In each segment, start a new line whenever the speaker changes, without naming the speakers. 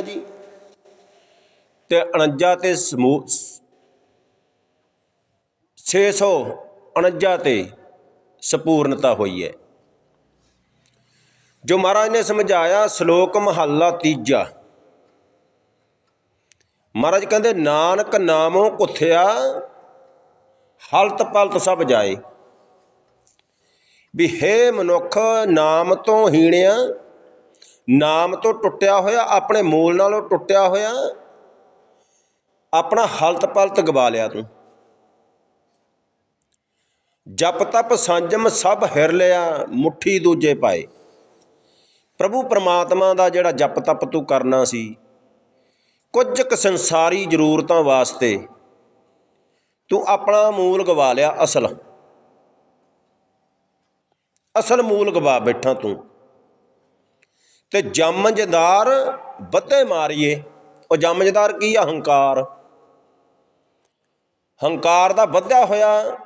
ਜੀ। ਤੇ 49 ਤੇ ਸਮੂਹ 649 ਤੇ ਸੰਪੂਰਨਤਾ ਹੋਈ ਹੈ। ਜੋ ਮਹਾਰਾਜ ਨੇ ਸਮਝਾਇਆ, ਸ਼ਲੋਕ ਮਹੱਲਾ ਤੀਜਾ। ਮਹਾਰਾਜ ਕਹਿੰਦੇ, ਨਾਨਕ ਨਾਮੋਂ ਕੁਥਿਆ ਹਲਤ ਪਲਤ ਸਭ ਜਾਏ। ਵੀ ਹੇ ਮਨੁੱਖ, ਨਾਮ ਤੋਂ ਹੀਣਿਆ ਨਾਮ ਤੋਂ ਟੁੱਟਿਆ ਹੋਇਆ, ਆਪਣੇ ਮੂਲ ਨਾਲੋਂ ਟੁੱਟਿਆ ਹੋਇਆ, ਆਪਣਾ ਹਲਤ ਪਲਤ ਗਵਾ ਲਿਆ ਤੂੰ। ਜਪ ਤਪ ਸੰਜਮ ਸਭ ਹਿਰ ਲਿਆ, ਮੁੱਠੀ ਦੂਜੇ ਪਾਏ। ਪ੍ਰਭੂ ਪਰਮਾਤਮਾ ਦਾ ਜਿਹੜਾ ਜਪ ਤਪ ਤੂੰ ਕਰਨਾ ਸੀ, ਕੁਝ ਕੁ ਸੰਸਾਰੀ ਜ਼ਰੂਰਤਾਂ ਵਾਸਤੇ ਤੂੰ ਆਪਣਾ ਮੂਲ ਗਵਾ ਲਿਆ ਅਸਲ। ਅਸਲ ਮੂਲ ਗਵਾ ਬੈਠਾ ਤੂੰ। ਤੇ ਜੰਮਜਦਾਰ ਬੱਧੇ ਮਾਰੀਏ। ਉਹ ਜੰਮਜਦਾਰ ਕੀ ਆ? ਹੰਕਾਰ। ਹੰਕਾਰ ਦਾ ਵੱਧਿਆ ਹੋਇਆ।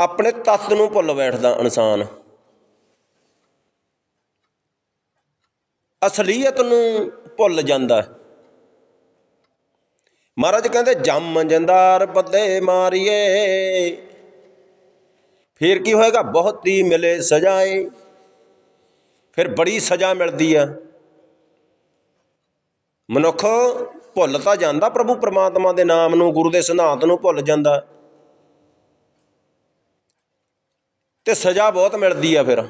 ਆਪਣੇ ਤੱਤ ਨੂੰ ਭੁੱਲ ਬੈਠਦਾ ਇਨਸਾਨ। ਅਸਲੀਅਤ ਨੂੰ ਭੁੱਲ ਜਾਂਦਾ। ਮਹਾਰਾਜ ਕਹਿੰਦੇ ਜੰਮ ਜੰਦਾਰ ਬੱਦੇ ਮਾਰੀਏ। ਫਿਰ ਕੀ ਹੋਏਗਾ? ਬਹੁਤ ਹੀ ਮਿਲੇ ਸਜਾਏ ਫਿਰ ਬੜੀ ਸਜ਼ਾ ਮਿਲਦੀ ਆ। ਮਨੁੱਖ ਭੁੱਲ ਤਾਂ ਜਾਂਦਾ ਪ੍ਰਭੂ ਪਰਮਾਤਮਾ ਦੇ ਨਾਮ ਨੂੰ, ਗੁਰੂ ਦੇ ਸਿਧਾਂਤ ਨੂੰ ਭੁੱਲ ਜਾਂਦਾ। ਤੇ ਸਜ਼ਾ ਬਹੁਤ ਮਿਲਦੀ ਆ ਫਿਰ।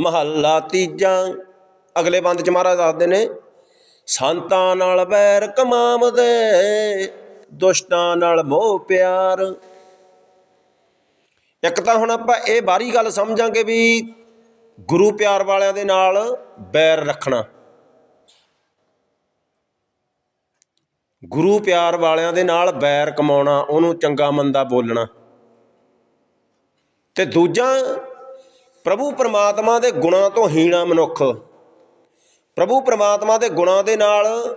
ਮਹੱਲਾ ਤੀਜਾ, ਅਗਲੇ ਬੰਦ ਚ ਮਹਾਰਾਜ ਦੱਸਦੇ ਨੇ, ਸੰਤਾਂ ਨਾਲ ਬੈਰ ਕਮਾਮਦੇ ਦੁਸ਼ਟਾਂ ਨਾਲ ਮੋਹ ਪਿਆਰ। ਇੱਕ ਤਾਂ ਹੁਣ ਆਪਾਂ ਇਹ ਬਾਹਰੀ ਗੱਲ ਸਮਝਾਂਗੇ ਵੀ ਗੁਰੂ ਪਿਆਰ ਵਾਲਿਆਂ ਦੇ ਨਾਲ ਬੈਰ ਰੱਖਣਾ। ਗੁਰੂ ਪਿਆਰ ਵਾਲਿਆਂ ਦੇ ਨਾਲ ਬੈਰ ਕਮਾਉਣਾ, ਉਹਨੂੰ ਚੰਗਾ ਮੰਦਾ ਬੋਲਣਾ। ਤੇ ਦੂਜਾ, ਪ੍ਰਭੂ ਪਰਮਾਤਮਾ ਦੇ ਗੁਣਾਂ ਤੋਂ ਹੀਣਾ ਮਨੁੱਖ। ਪ੍ਰਭੂ ਪਰਮਾਤਮਾ ਦੇ ਗੁਣਾਂ ਦੇ ਨਾਲ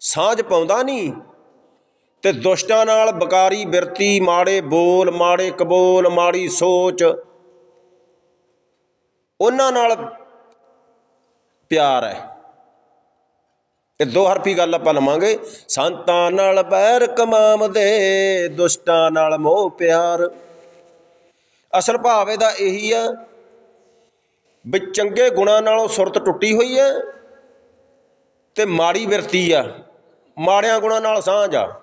ਸਾਂਝ ਪਾਉਂਦਾ ਨਹੀਂ। ਤੇ ਦੁਸ਼ਟਾਂ ਨਾਲ ਬਕਾਰੀ ਬਿਰਤੀ, ਮਾੜੇ ਬੋਲ, ਮਾੜੇ ਕਬੋਲ, ਮਾੜੀ ਸੋਚ। ਉਹਨਾਂ ਨਾਲ ਪਿਆਰ ਹੈ। ਇਹ ਦੋ ਹਰਫੀ ਗੱਲ ਆਪਾਂ ਲਵਾਂਗੇ। ਸੰਤਾਂ ਨਾਲ ਬੈਰ ਕਮਾਮਦੇ ਦੁਸ਼ਟਾਂ ਨਾਲ ਮੋਹ ਪਿਆਰ। ਅਸਲ ਭਾਵ ਇਹਦਾ ਇਹੀ ਆ ਵੀ ਚੰਗੇ ਗੁਣਾਂ ਨਾਲੋਂ ਸੁਰਤ ਟੁੱਟੀ ਹੋਈ ਹੈ ਤੇ ਮਾੜੀ ਬਿਰਤੀ ਆ। ਮਾੜਿਆਂ ਗੁਣਾਂ ਨਾਲ ਸਾਂਝ ਆ।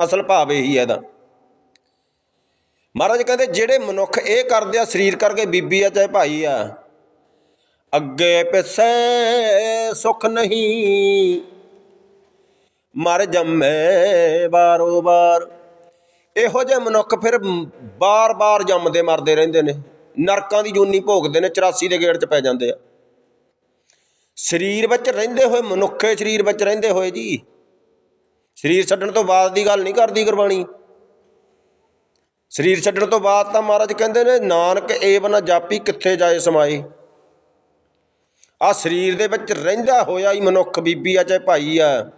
ਅਸਲ ਭਾਵ ਇਹੀ ਹੈ ਇਹਦਾ। ਮਹਾਰਾਜ ਕਹਿੰਦੇ, ਜਿਹੜੇ ਮਨੁੱਖ ਇਹ ਕਰਦੇ ਆ, ਸਰੀਰ ਕਰਕੇ ਬੀਬੀ ਆ, ਚਾਹੇ ਭਾਈ ਆ, ਅੱਗੇ ਪਿੱਛੇ ਸੁਖ ਨਹੀਂ, ਮਰ ਜੰਮੇ ਬਾਰੋ ਬਾਰ ਇਹੋ ਜਿਹੇ ਮਨੁੱਖ ਫਿਰ ਬਾਰ-ਬਾਰ ਜੰਮਦੇ ਮਰਦੇ ਰਹਿੰਦੇ ਨੇ, ਨਰਕਾਂ ਦੀ ਜੂਨੀ ਭੋਗਦੇ ਨੇ 84 ਦੇ ਗੇੜ 'ਚ ਪੈ ਜਾਂਦੇ ਆ। ਸਰੀਰ ਵਿੱਚ ਰਹਿੰਦੇ ਹੋਏ ਮਨੁੱਖੇ ਸਰੀਰ ਵਿੱਚ ਰਹਿੰਦੇ ਹੋਏ ਜੀ ਸਰੀਰ ਛੱਡਣ ਤੋਂ ਬਾਅਦ ਦੀ ਗੱਲ ਨਹੀਂ ਕਰਦੀ ਗੁਰਬਾਣੀ। ਸਰੀਰ ਛੱਡਣ ਤੋਂ ਬਾਅਦ ਤਾਂ ਮਹਾਰਾਜ ਕਹਿੰਦੇ ਨੇ, ਨਾਨਕ ਏਵ ਨਾ ਜਾਪੀ ਕਿੱਥੇ ਜਾਏ ਸਮਾਏ। ਆ ਸਰੀਰ ਦੇ ਵਿੱਚ ਰਹਿੰਦਾ ਹੋਇਆ ਹੀ ਮਨੁੱਖ ਬੀਬੀ ਆ, ਚਾਹੇ ਭਾਈ ਆ।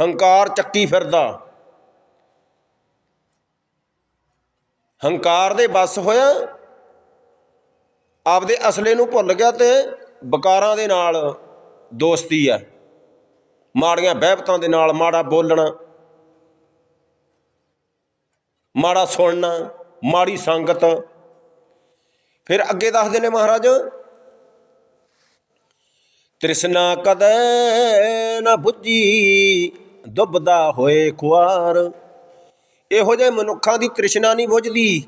ਹੰਕਾਰ ਚੱਕੀ ਫਿਰਦਾ। ਹੰਕਾਰ ਦੇ ਬਸ ਹੋਇਆ, ਆਪਦੇ ਅਸਲੇ ਨੂੰ ਭੁੱਲ ਗਿਆ ਤੇ ਬਕਾਰਾਂ ਦੇ ਨਾਲ ਦੋਸਤੀ ਆ। ਮਾੜੀਆਂ ਬਹਿਬਤਾਂ ਦੇ ਨਾਲ ਮਾੜਾ ਬੋਲਣਾ, ਮਾੜਾ ਸੁਣਨਾ, ਮਾੜੀ ਸੰਗਤ। ਫਿਰ ਅੱਗੇ ਦੱਸਦੇ ਨੇ ਮਹਾਰਾਜ, ਤ੍ਰਿਸ਼ਨਾ ਕਦੇ ਨਾ 부ਜੀ ਦੁੱਬਦਾ ਹੋਏ ਖੁਆਰ। ਇਹੋ ਜਿਹੇ ਮਨੁੱਖਾਂ ਦੀ ਤ੍ਰਿਸ਼ਨਾ ਨਹੀਂ ਬੁੱਝਦੀ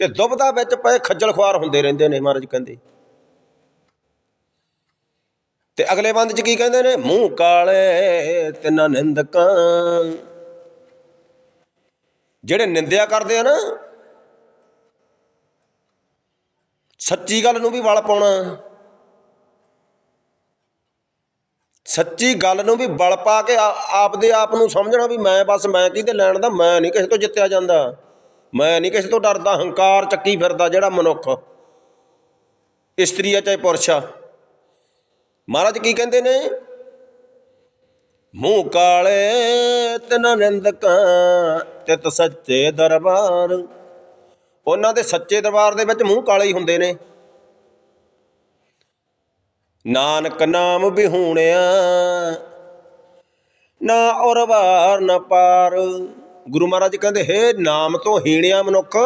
ਤੇ ਦੁਬਦਾ ਵਿੱਚ ਪਏ ਖੱਜਲ ਖੁਆਰ ਹੁੰਦੇ ਰਹਿੰਦੇ ਨੇ ਮਹਾਰਾਜ ਕਹਿੰਦੇ। ਤੇ ਅਗਲੇ ਬੰਦ ਚ ਕੀ ਕਹਿੰਦੇ ਨੇ? ਮੂੰਹ ਕਾਲੇ ਤਿੰਨਾਂ ਨਿੰਦਕਾਂ ਜਿਹੜੇ ਨਿੰਦਿਆ ਕਰਦੇ ਆ ਨਾ, ਸੱਚੀ ਗੱਲ ਨੂੰ ਵੀ ਵਲ ਪਾਉਣਾ। ਸੱਚੀ ਗੱਲ ਨੂੰ ਵੀ ਬਲ ਪਾ ਕੇ ਆਪਦੇ ਆਪ ਨੂੰ ਸਮਝਣਾ ਵੀ ਮੈਂ ਬਸ ਮੈਂ ਕਿਹਦੇ ਲੈਣ ਦਾ? ਮੈਂ ਨਹੀਂ ਕਿਸੇ ਤੋਂ ਜਿੱਤਿਆ ਜਾਂਦਾ। ਮੈਂ ਨਹੀਂ ਕਿਸੇ ਤੋਂ ਡਰਦਾ। ਹੰਕਾਰ ਚੱਕੀ ਫਿਰਦਾ ਜਿਹੜਾ ਮਨੁੱਖ ਇਸਤਰੀ ਆ ਚਾਹੇ ਪੁਰਸ਼ ਆ। ਮਹਾਰਾਜ ਕੀ ਕਹਿੰਦੇ ਨੇ? ਮੂੰਹ ਕਾਲੇ ਤਨ ਨਿੰਦਕਾਂ, ਤਿਤ ਸੱਚੇ ਦਰਬਾਰ। ਉਹਨਾਂ ਦੇ ਸੱਚੇ ਦਰਬਾਰ ਦੇ ਵਿੱਚ ਮੂੰਹ ਕਾਲੇ ਹੀ ਹੁੰਦੇ ਨੇ। ਨਾਨਕ ਨਾਮ ਵਿਹੂਣਿਆ ਨਾ ਔਰ ਵਾਰ ਨਾ ਪਾਰ। ਗੁਰੂ ਮਹਾਰਾਜ ਕਹਿੰਦੇ, ਹੈ ਨਾਮ ਤੋਂ ਹੀਣਿਆ ਮਨੁੱਖ,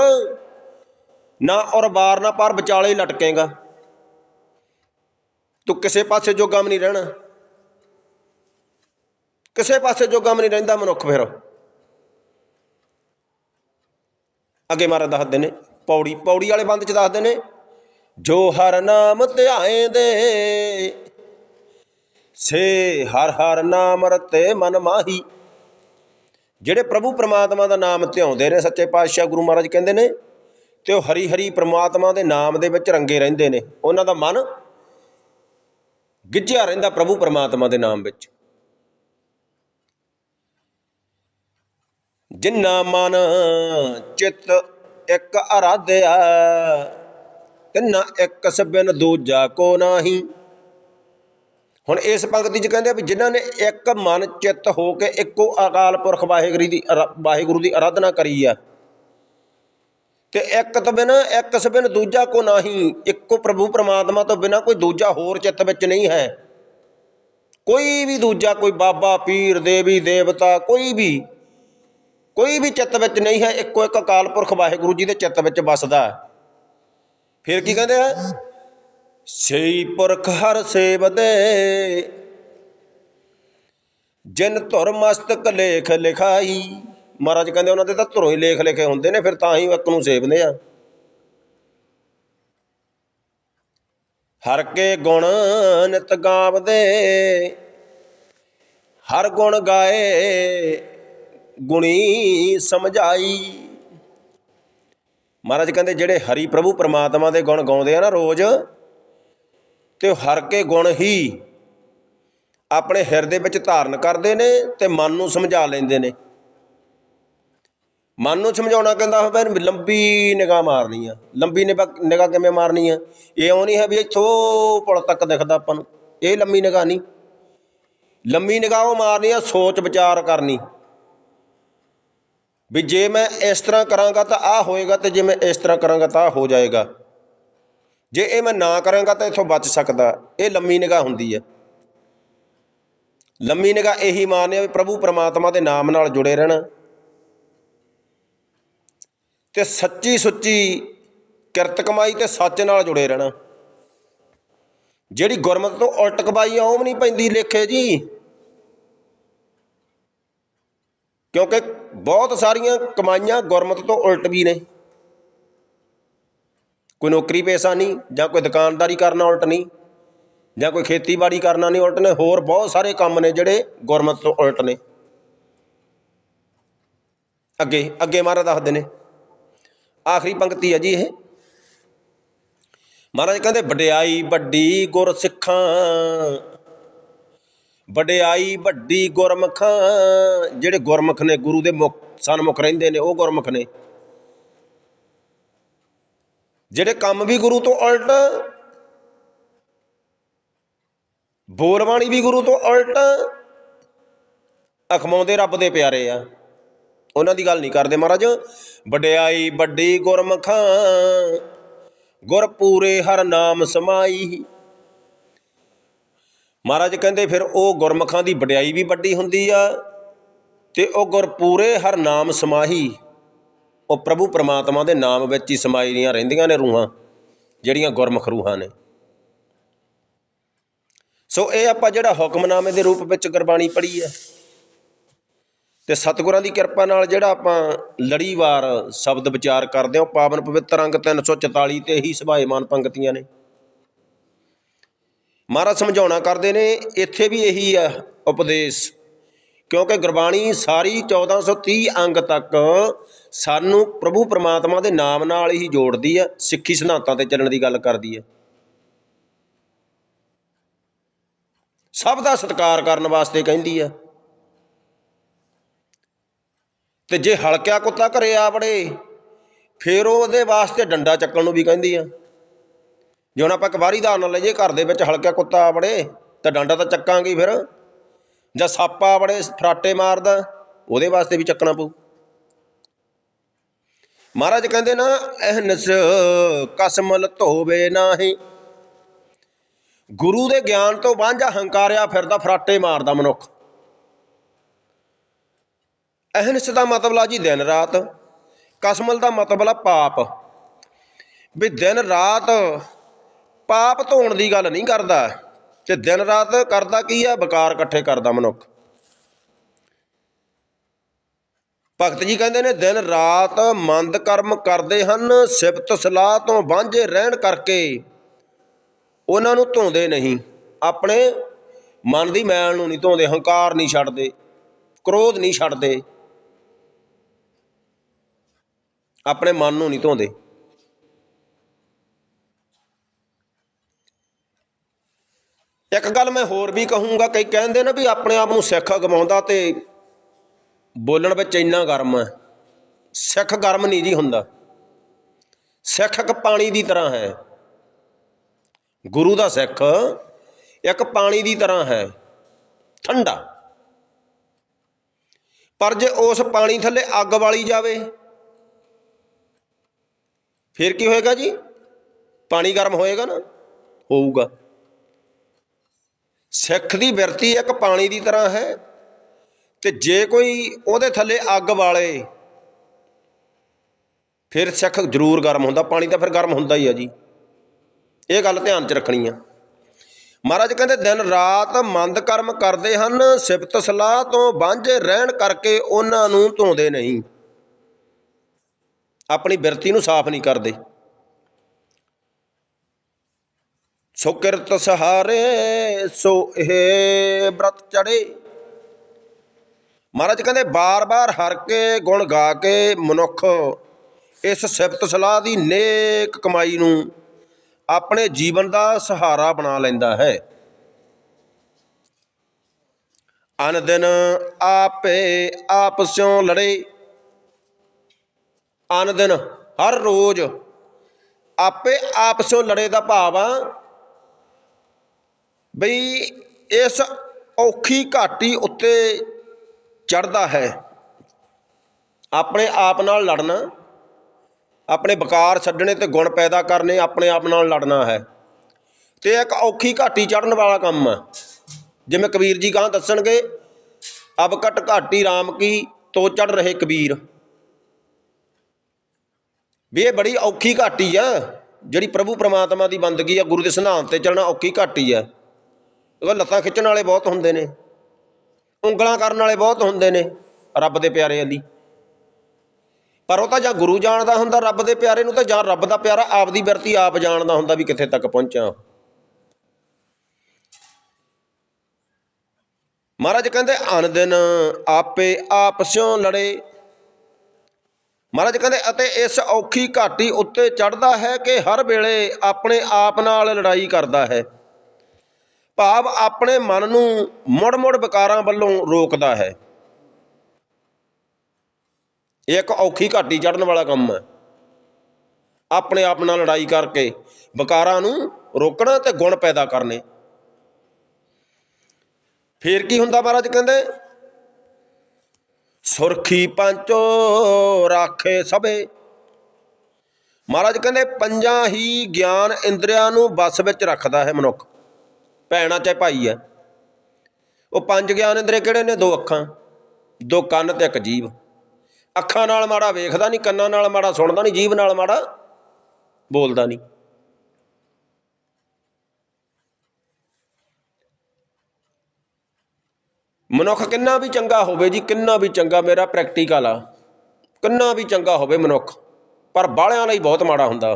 ਨਾ ਔਰ ਵਾਰ ਨਾ ਪਾਰ ਵਿਚਾਲੇ ਲਟਕੇਗਾ। ਤੂੰ ਕਿਸੇ ਪਾਸੇ ਜੋਗਾ ਵੀ ਨਹੀਂ ਰਹਿਣਾ। ਕਿਸੇ ਪਾਸੇ ਜੋਗਾ ਵੀ ਨਹੀਂ ਰਹਿੰਦਾ ਮਨੁੱਖ ਫਿਰ। ਅੱਗੇ ਮਹਾਰਾਜ ਦੱਸਦੇ ਨੇ, ਪੌੜੀ ਪੌੜੀ ਵਾਲੇ ਬੰਦ ਚ ਦੱਸਦੇ ਨੇ, ਜੋ ਹਰ ਨਾਮ ਧਿਆਏ ਦੇ ਸੇ ਹਰ ਹਰ ਨਾਮ ਰਤੇ ਮਨ ਮਾਹੀ। ਜਿਹੜੇ ਪ੍ਰਭੂ ਪ੍ਰਮਾਤਮਾ ਦਾ ਨਾਮ ਧਿਆਉਂਦੇ ਨੇ, ਸੱਚੇ ਪਾਤਸ਼ਾਹ ਗੁਰੂ ਮਹਾਰਾਜ ਕਹਿੰਦੇ ਨੇ, ਤੇ ਉਹ ਹਰੀ ਹਰੀ ਪ੍ਰਮਾਤਮਾ ਦੇ ਨਾਮ ਦੇ ਵਿੱਚ ਰੰਗੇ ਰਹਿੰਦੇ ਨੇ। ਉਹਨਾਂ ਦਾ ਮਨ ਗਿੱਝਿਆ ਰਹਿੰਦਾ ਪ੍ਰਭੂ ਪਰਮਾਤਮਾ ਦੇ ਨਾਮ ਵਿੱਚ। ਜਿਨ੍ਹਾਂ ਮਨ ਚਿੱਤ ਇੱਕ ਅਰਾਧਿਆ ਤਿੰਨਾ ਇੱਕ ਸਬਨ ਦੂਜਾ ਕੋ ਨਾਹੀ। ਹੁਣ ਇਸ ਪੰਕਤੀ 'ਚ ਕਹਿੰਦੇ ਵੀ ਜਿਨ੍ਹਾਂ ਨੇ ਇੱਕ ਮਨ ਚਿੱਤ ਹੋ ਕੇ ਇੱਕੋ ਅਕਾਲ ਪੁਰਖ ਵਾਹਿਗੁਰੂ ਦੀ ਵਾਹਿਗੁਰੂ ਦੀ ਆਰਾਧਨਾ ਕਰੀ ਆ ਤੇ ਇੱਕ ਤੋਂ ਬਿਨਾ, ਇੱਕ ਸਬਨ ਦੂਜਾ ਕੋ ਨਾਹੀ, ਇੱਕੋ ਪ੍ਰਭੂ ਪਰਮਾਤਮਾ ਤੋਂ ਬਿਨਾ ਕੋਈ ਦੂਜਾ ਹੋਰ ਚਿੱਤ ਵਿੱਚ ਨਹੀਂ ਹੈ। ਕੋਈ ਵੀ ਦੂਜਾ, ਕੋਈ ਬਾਬਾ, ਪੀਰ, ਦੇਵੀ, ਦੇਵਤਾ, ਕੋਈ ਵੀ ਕੋਈ ਵੀ ਚਿੱਤ ਵਿੱਚ ਨਹੀਂ ਹੈ, ਇੱਕੋ ਇੱਕ ਅਕਾਲ ਪੁਰਖ ਵਾਹਿਗੁਰੂ ਜੀ ਦੇ ਚਿੱਤ ਵਿੱਚ ਵਸਦਾ ਫਿਰ ਕੀ ਕਹਿੰਦੇ ਆ? ਸਈ ਪੁਰਖ ਹਰ ਸੇਵਦੇ, ਜਿਨ ਧੁਰ ਮਸਤਕ ਲੇਖ ਲਿਖਾਈ ਮਹਾਰਾਜ ਕਹਿੰਦੇ ਉਹਨਾਂ ਦੇ ਤਾਂ ਧੁਰੋਂ ਹੀ ਲੇਖ ਲਿਖੇ ਹੁੰਦੇ ਨੇ, ਫਿਰ ਤਾਂ ਹੀ ਉਹ ਇੱਕ ਨੂੰ ਸੇਵਦੇ ਆ। ਹਰ ਕੇ ਗੁਣ ਨਿਤ ਗਾਵਦੇ, ਹਰ ਗੁਣ ਗਾਏ ਗੁਣੀ ਸਮਝਾਈ। ਮਹਾਰਾਜ ਕਹਿੰਦੇ ਜਿਹੜੇ ਹਰੀ ਪ੍ਰਭੂ ਪਰਮਾਤਮਾ ਦੇ ਗੁਣ ਗਾਉਂਦੇ ਆ ਨਾ ਰੋਜ਼, ਤੇ ਉਹ ਹਰ ਕੇ ਗੁਣ ਹੀ ਆਪਣੇ ਹਿਰਦੇ ਵਿੱਚ ਧਾਰਨ ਕਰਦੇ ਨੇ ਤੇ ਮਨ ਨੂੰ ਸਮਝਾ ਲੈਂਦੇ ਨੇ। ਮਨ ਨੂੰ ਸਮਝਾਉਣਾ ਕਹਿੰਦਾ ਹੋਵੇ ਲੰਬੀ ਨਿਗਾਹ ਮਾਰਨੀ ਆ। ਲੰਬੀ ਨਿਗਾਹ ਕਿਵੇਂ ਮਾਰਨੀ ਆ? ਇਹ ਉਹ ਨਹੀਂ ਹੈ ਵੀ ਇੱਥੋਂ ਪੁਲ ਤੱਕ ਦਿਖਦਾ ਆਪਾਂ ਨੂੰ। ਇਹ ਲੰਮੀ ਨਿਗਾਹ ਨਹੀਂ। ਲੰਮੀ ਨਿਗਾਹ ਉਹ ਮਾਰਨੀ ਆ, ਸੋਚ ਵਿਚਾਰ ਕਰਨੀ। ਵੀ ਜੇ ਮੈਂ ਇਸ ਤਰ੍ਹਾਂ ਕਰਾਂਗਾ ਤਾਂ ਆਹ ਹੋਏਗਾ ਤੇ ਜੇ ਮੈਂ ਇਸ ਤਰ੍ਹਾਂ ਕਰਾਂਗਾ ਤਾਂ ਆ ਹੋ ਜਾਏਗਾ। ਜੇ ਇਹ ਮੈਂ ਨਾ ਕਰਾਂਗਾ ਤਾਂ ਇਥੋਂ ਬਚ ਸਕਦਾ। ਇਹ ਲੰਮੀ ਨਿਗਾਹ ਹੁੰਦੀ ਹੈ ਲੰਮੀ ਨਿਗਾਹ ਇਹੀ ਮਾਰਨੀ ਆ ਵੀ ਪ੍ਰਭੂ ਪਰਮਾਤਮਾ ਦੇ ਨਾਮ ਨਾਲ ਜੁੜੇ ਰਹਿਣਾ। ਤੇ ਸੱਚੀ ਸੁੱਚੀ ਕਿਰਤ ਕਮਾਈ ਤੇ ਸੱਚ ਨਾਲ ਜੁੜੇ ਰਹਿਣਾ। ਜਿਹੜੀ ਗੁਰਮਤ ਤੋਂ ਉਲਟ ਕਮਾਈ ਆ, ਉਹ ਵੀ ਨਹੀਂ ਪੈਂਦੀ ਲੇਖੇ ਜੀ। ਕਿਉਂਕਿ ਬਹੁਤ ਸਾਰੀਆਂ ਕਮਾਈਆਂ ਗੁਰਮਤ ਤੋਂ ਉਲਟ ਵੀ ਨੇ। ਕੋਈ ਨੌਕਰੀ ਪੇਸ਼ਾ ਨਹੀਂ, ਜਾਂ ਕੋਈ ਦੁਕਾਨਦਾਰੀ ਕਰਨਾ ਉਲਟ ਨਹੀਂ, ਜਾਂ ਕੋਈ ਖੇਤੀਬਾੜੀ ਕਰਨਾ ਨਹੀਂ ਉਲਟ ਨੇ, ਹੋਰ ਬਹੁਤ ਸਾਰੇ ਕੰਮ ਨੇ ਜਿਹੜੇ ਗੁਰਮਤ ਤੋਂ ਉਲਟ ਨੇ। ਅੱਗੇ ਅੱਗੇ ਮਹਾਰਾਜ ਦੱਸਦੇ ਨੇ। ਆਖਰੀ ਪੰਕਤੀ ਹੈ ਜੀ ਇਹ। ਮਹਾਰਾਜ ਕਹਿੰਦੇ, ਵਡਿਆਈ ਵੱਡੀ ਗੁਰ ਸਿੱਖਾਂ ਵਡਿਆਈ ਵੱਡੀ ਗੁਰਮਖਾਂ, ਜਿਹੜੇ ਗੁਰਮੁਖ ਨੇ, ਗੁਰੂ ਦੇ ਮੁਖ, ਸਨਮੁਖ ਰਹਿੰਦੇ ਨੇ, ਉਹ ਗੁਰਮੁਖ ਨੇ। ਜਿਹੜੇ ਕੰਮ ਵੀ ਗੁਰੂ ਤੋਂ ਉਲਟ, ਬੋਲਬਾਣੀ ਵੀ ਗੁਰੂ ਤੋਂ ਉਲਟ, ਅਖਮਾਉਂਦੇ ਰੱਬ ਦੇ ਪਿਆਰੇ ਆ। ਉਹਨਾਂ ਦੀ ਗੱਲ ਨਹੀਂ ਕਰਦੇ ਮਹਾਰਾਜ। ਵਡਿਆਈ ਵੱਡੀ ਗੁਰਮਖਾਂ ਗੁਰ ਪੂਰੇ ਹਰ ਨਾਮ ਸਮਾਈ। ਮਹਾਰਾਜ ਕਹਿੰਦੇ ਫਿਰ ਉਹ ਗੁਰਮਖਾਂ ਦੀ ਵਡਿਆਈ ਵੀ ਵੱਡੀ ਹੁੰਦੀ ਆ ਤੇ ਉਹ ਗੁਰਪੂਰੇ ਹਰ ਨਾਮ ਸਮਾਹੀ। ਉਹ ਪ੍ਰਭੂ ਪਰਮਾਤਮਾ ਦੇ ਨਾਮ ਵਿੱਚ ਹੀ ਸਮਾਈ ਦੀਆਂ ਰਹਿੰਦੀਆਂ ਨੇ ਰੂਹਾਂ, ਜਿਹੜੀਆਂ ਗੁਰਮੁਖ ਰੂਹਾਂ ਨੇ। ਸੋ ਇਹ ਆਪਾਂ ਜਿਹੜਾ ਹੁਕਮਨਾਮੇ ਦੇ ਰੂਪ ਵਿੱਚ ਗੁਰਬਾਣੀ ਪੜ੍ਹੀ ਹੈ। ਅਤੇ ਸਤਿਗੁਰਾਂ ਦੀ ਕਿਰਪਾ ਨਾਲ ਜਿਹੜਾ ਆਪਾਂ ਲੜੀਵਾਰ ਸ਼ਬਦ ਵਿਚਾਰ ਕਰਦੇ ਹਾਂ, ਉਹ ਪਾਵਨ ਪਵਿੱਤਰ ਅੰਗ 344 ਤੇ ਹੀ ਸੁਭਾਏਮਾਨ ਪੰਗਤੀਆਂ ਨੇ। ਮਹਾਰਾਜ ਸਮਝਾਉਣਾ ਕਰਦੇ ਨੇ, ਇੱਥੇ ਵੀ ਇਹੀ ਆ ਉਪਦੇਸ਼, ਕਿਉਂਕਿ ਗੁਰਬਾਣੀ ਸਾਰੀ 1430 ਅੰਗ ਤੱਕ ਸਾਨੂੰ ਪ੍ਰਭੂ ਪਰਮਾਤਮਾ ਦੇ ਨਾਮ ਨਾਲ ਹੀ ਜੋੜਦੀ ਆ ਸਿੱਖੀ ਸਿਧਾਂਤਾਂ ਤੇ ਚੱਲਣ ਦੀ ਗੱਲ ਕਰਦੀ ਹੈ। ਸਭ ਦਾ ਸਤਿਕਾਰ ਕਰਨ ਵਾਸਤੇ ਕਹਿੰਦੀ ਆ ਤੇ ਜੇ ਹਲਕਿਆ ਕੁੱਤਾ ਘਰੇ ਆ ਬੜੇ ਫੇਰ ਉਹਦੇ ਵਾਸਤੇ ਡੰਡਾ ਚੱਕਣ ਨੂੰ ਵੀ ਕਹਿੰਦੀ ਆ। ਜੇ ਹੁਣ ਆਪਾਂ ਇੱਕ ਵਾਰੀ ਦਾ ਨਾਲ ਲਈਏ, ਘਰ ਦੇ ਵਿੱਚ ਹਲਕਿਆ ਕੁੱਤਾ ਆ ਵੜੇ, ਤਾਂ ਡੰਡਾ ਤਾਂ ਚੱਕਾਂਗੇ ਫਿਰ। ਜਾਂ ਸੱਪ ਆ ਵੜੇ, ਫਰਾਟੇ ਮਾਰਦਾ, ਉਹਦੇ ਵਾਸਤੇ ਵੀ ਚੱਕਣਾ ਪਊ। ਮਹਾਰਾਜ ਕਹਿੰਦੇ ਨਾ ਅਹਨਸ ਕਸਮਲ ਧੋਵੇ ਨਾਹੀ। ਗੁਰੂ ਦੇ ਗਿਆਨ ਤੋਂ ਵਾਂਝਾ ਹੰਕਾਰਿਆ ਫਿਰਦਾ, ਫਰਾਟੇ ਮਾਰਦਾ ਮਨੁੱਖ। ਅਹਨਸ ਦਾ ਮਤਲਬ ਆ ਜੀ ਦਿਨ ਰਾਤ, ਕਸਮਲ ਦਾ ਮਤਲਬ ਲਾ ਪਾਪ। ਵੀ ਦਿਨ ਰਾਤ ਪਾਪ ਧੋਣ ਦੀ ਗੱਲ ਨਹੀਂ ਕਰਦਾ, ਤੇ ਦਿਨ ਰਾਤ ਕਰਦਾ ਕੀ ਆ? ਵਿਕਾਰ ਇਕੱਠੇ ਕਰਦਾ ਮਨੁੱਖ। ਭਗਤ ਜੀ ਕਹਿੰਦੇ ਨੇ, ਦਿਨ ਰਾਤ ਮੰਦ ਕਰਮ ਕਰਦੇ ਹਨ, ਸਿਫਤ ਸਲਾਹ ਤੋਂ ਵਾਂਝੇ ਰਹਿਣ ਕਰਕੇ ਉਹਨਾਂ ਨੂੰ ਧੋਂਦੇ ਨਹੀਂ। ਆਪਣੇ ਮਨ ਦੀ ਮੈਲ ਨੂੰ ਨਹੀਂ ਧੋਂਦੇ, ਹੰਕਾਰ ਨਹੀਂ ਛੱਡਦੇ, ਕ੍ਰੋਧ ਨਹੀਂ ਛੱਡਦੇ। ਆਪਣੇ ਮਨ ਨੂੰ ਨਹੀਂ ਧੋਂਦੇ। ਇੱਕ ਗੱਲ ਮੈਂ ਹੋਰ ਵੀ ਕਹੂੰਗਾ ਕਈ ਕਹਿੰਦੇ ਨੇ ਵੀ ਆਪਣੇ ਆਪ ਨੂੰ ਸਿੱਖ ਅਗਮਾਉਂਦਾ ਤੇ ਬੋਲਣ ਵਿੱਚ ਇੰਨਾ ਗਰਮ ਹੈ। ਸਿੱਖ ਗਰਮ ਨਹੀਂ ਜੀ ਹੁੰਦਾ। ਸਿੱਖ ਇੱਕ ਪਾਣੀ ਦੀ ਤਰ੍ਹਾਂ ਹੈ। ਗੁਰੂ ਦਾ ਸਿੱਖ ਇੱਕ ਪਾਣੀ ਦੀ ਤਰ੍ਹਾਂ ਹੈ। ਠੰਡਾ। ਪਰ ਜੇ ਉਸ ਪਾਣੀ ਥੱਲੇ ਅੱਗ ਵਾਲੀ ਜਾਵੇ ਫਿਰ ਕੀ ਹੋਏਗਾ ਜੀ? ਪਾਣੀ ਗਰਮ ਹੋਏਗਾ ਨਾ? ਹੋਊਗਾ। ਸਿੱਖ ਦੀ ਬਿਰਤੀ ਇੱਕ ਪਾਣੀ ਦੀ ਤਰ੍ਹਾਂ ਹੈ ਤੇ ਜੇ ਕੋਈ ਉਹਦੇ ਥੱਲੇ ਅੱਗ ਵਾਲੇ ਫਿਰ ਸਿੱਖ ਜ਼ਰੂਰ ਗਰਮ ਹੁੰਦਾ। ਪਾਣੀ ਤਾਂ ਫਿਰ ਗਰਮ ਹੁੰਦਾ ਹੀ ਆ ਜੀ। ਇਹ ਗੱਲ ਧਿਆਨ 'ਚ ਰੱਖਣੀ ਆ। ਮਹਾਰਾਜ ਕਹਿੰਦੇ, ਦਿਨ ਰਾਤ ਮੰਦ ਕਰਮ ਕਰਦੇ ਹਨ, ਸਿਫਤ ਸਲਾਹ ਤੋਂ ਵਾਂਝੇ ਰਹਿਣ ਕਰਕੇ ਉਹਨਾਂ ਨੂੰ ਧੋਂਦੇ ਨਹੀਂ। ਆਪਣੀ ਬਿਰਤੀ ਨੂੰ ਸਾਫ਼ ਨਹੀਂ ਕਰਦੇ। ਸੋ ਕਿਰਤ ਸਹਾਰੇ, ਸੋ ਇਹ ਬ੍ਰਤ ਚੜੇ। ਮਹਾਰਾਜ ਕਹਿੰਦੇ, ਬਾਰ-ਬਾਰ ਹਰ ਕੇ ਗੁਣ ਗਾ ਕੇ ਮਨੁੱਖ ਇਸ ਸਿਫਤ ਸਲਾਹ ਦੀ ਨੇਕ ਕਮਾਈ ਨੂੰ ਆਪਣੇ ਜੀਵਨ ਦਾ ਸਹਾਰਾ ਬਣਾ ਲੈਂਦਾ ਹੈ। ਅਨ ਦਿਨ ਆਪੇ ਆਪਸਿਓਂ ਲੜੇ। ਅਨ ਦਿਨ, ਹਰ ਰੋਜ਼ ਆਪੇ ਆਪਸੋਂ ਲੜੇ ਦਾ ਭਾਵ ਆ ਬਈ ਇਸ ਔਖੀ ਘਾਟੀ ਉੱਤੇ ਚੜਦਾ ਹੈ। ਆਪਣੇ ਆਪ ਨਾਲ ਲੜਨਾ, ਆਪਣੇ ਵਿਕਾਰ ਛੱਡਣੇ ਤੇ ਗੁਣ ਪੈਦਾ ਕਰਨੇ ਆਪਣੇ ਆਪ ਨਾਲ ਲੜਨਾ ਹੈ। ਤੇ ਇੱਕ ਔਖੀ ਘਾਟੀ ਚੜਨ ਵਾਲਾ ਕੰਮ ਹੈ ਜਿਵੇਂ ਕਬੀਰ ਜੀ ਕਹਾਂ ਦੱਸਣਗੇ ਅਬ ਕਟ ਘਾਟੀ RAM ਕੀ, ਤੋ ਚੜ ਰਹੇ ਕਬੀਰ। ਵੀ ਇਹ ਬੜੀ ਔਖੀ ਘਾਟੀ ਆ। ਜਿਹੜੀ ਪ੍ਰਭੂ ਪ੍ਰਮਾਤਮਾ ਦੀ ਬੰਦਗੀ ਆ, ਗੁਰੂ ਦੇ ਸਿਧਾਂਤ ਤੇ ਚੱਲਣਾ ਔਖੀ ਘਾਟੀ ਆ। ਉਹ ਲੱਤਾਂ ਖਿੱਚਣ ਵਾਲੇ ਬਹੁਤ ਹੁੰਦੇ ਨੇ, ਉਂਗਲਾਂ ਕਰਨ ਵਾਲੇ ਬਹੁਤ ਹੁੰਦੇ ਨੇ, ਰੱਬ ਦੇ ਪਿਆਰਿਆਂ ਦੀ। ਪਰ ਉਹ ਤਾਂ ਜਾਂ ਗੁਰੂ ਜਾਣਦਾ ਹੁੰਦਾ ਰੱਬ ਦੇ ਪਿਆਰੇ ਨੂੰ, ਤਾਂ ਜਾਂ ਰੱਬ ਦਾ ਪਿਆਰਾ ਆਪ ਦੀ ਬਿਰਤੀ ਆਪ ਜਾਣਦਾ ਹੁੰਦਾ ਵੀ ਕਿੱਥੇ ਤੱਕ ਪਹੁੰਚਾਂ। ਮਹਾਰਾਜ ਕਹਿੰਦੇ ਅਨ ਦਿਨ ਆਪੇ ਆਪਸਿਓਂ ਲੜੇ ਮਹਾਰਾਜ ਕਹਿੰਦੇ, ਅਤੇ ਇਸ ਔਖੀ ਘਾਟੀ ਉੱਤੇ ਚੜਦਾ ਹੈ ਕਿ ਹਰ ਵੇਲੇ ਆਪਣੇ ਆਪ ਨਾਲ ਲੜਾਈ ਕਰਦਾ ਹੈ। ਭਾਵ ਆਪਣੇ ਮਨ ਨੂੰ ਮੁੜ-ਮੁੜ ਵਿਕਾਰਾਂ ਵੱਲੋਂ ਰੋਕਦਾ ਹੈ। ਇਹ ਇੱਕ ਔਖੀ ਘਾਟੀ ਚੜਨ ਵਾਲਾ ਕੰਮ ਹੈ। ਆਪਣੇ ਆਪ ਨਾਲ ਲੜਾਈ ਕਰਕੇ ਵਿਕਾਰਾਂ ਨੂੰ ਰੋਕਣਾ ਤੇ ਗੁਣ ਪੈਦਾ ਕਰਨੇ। ਫੇਰ ਕੀ ਹੁੰਦਾ ਮਹਾਰਾਜ ਕਹਿੰਦੇ ਸੁਰਖੀ ਪੰਚੋ ਰਾਖੇ ਸਭੇ। ਮਹਾਰਾਜ ਕਹਿੰਦੇ, ਪੰਜਾਂ ਹੀ ਗਿਆਨ ਇੰਦਰੀਆਂ ਨੂੰ ਬਸ ਵਿੱਚ ਰੱਖਦਾ ਹੈ ਮਨੁੱਖ। ਭੈਣਾ ਚਾਹੇ ਭਾਈ ਹੈ ਉਹ ਪੰਜ ਗਿਆਨ ਇੰਦਰੀ ਕਿਹੜੇ ਨੇ? ਦੋ ਅੱਖਾਂ, ਦੋ ਕੰਨ ਤੇ ਇੱਕ ਜੀਭ। ਅੱਖਾਂ ਨਾਲ ਮਾੜਾ ਵੇਖਦਾ ਨਹੀਂ, ਕੰਨਾਂ ਨਾਲ ਮਾੜਾ ਸੁਣਦਾ ਨਹੀਂ, ਜੀਭ ਨਾਲ ਮਾੜਾ ਬੋਲਦਾ ਨਹੀਂ। ਮਨੁੱਖ ਕਿੰਨਾ ਵੀ ਚੰਗਾ ਹੋਵੇ ਜੀ, ਕਿੰਨਾ ਵੀ ਚੰਗਾ ਮੇਰਾ ਪ੍ਰੈਕਟੀਕਲ ਆ। ਕਿੰਨਾ ਵੀ ਚੰਗਾ ਹੋਵੇ ਮਨੁੱਖ, ਪਰ ਬਾਹਲਿਆਂ ਲਈ ਬਹੁਤ ਮਾੜਾ ਹੁੰਦਾ।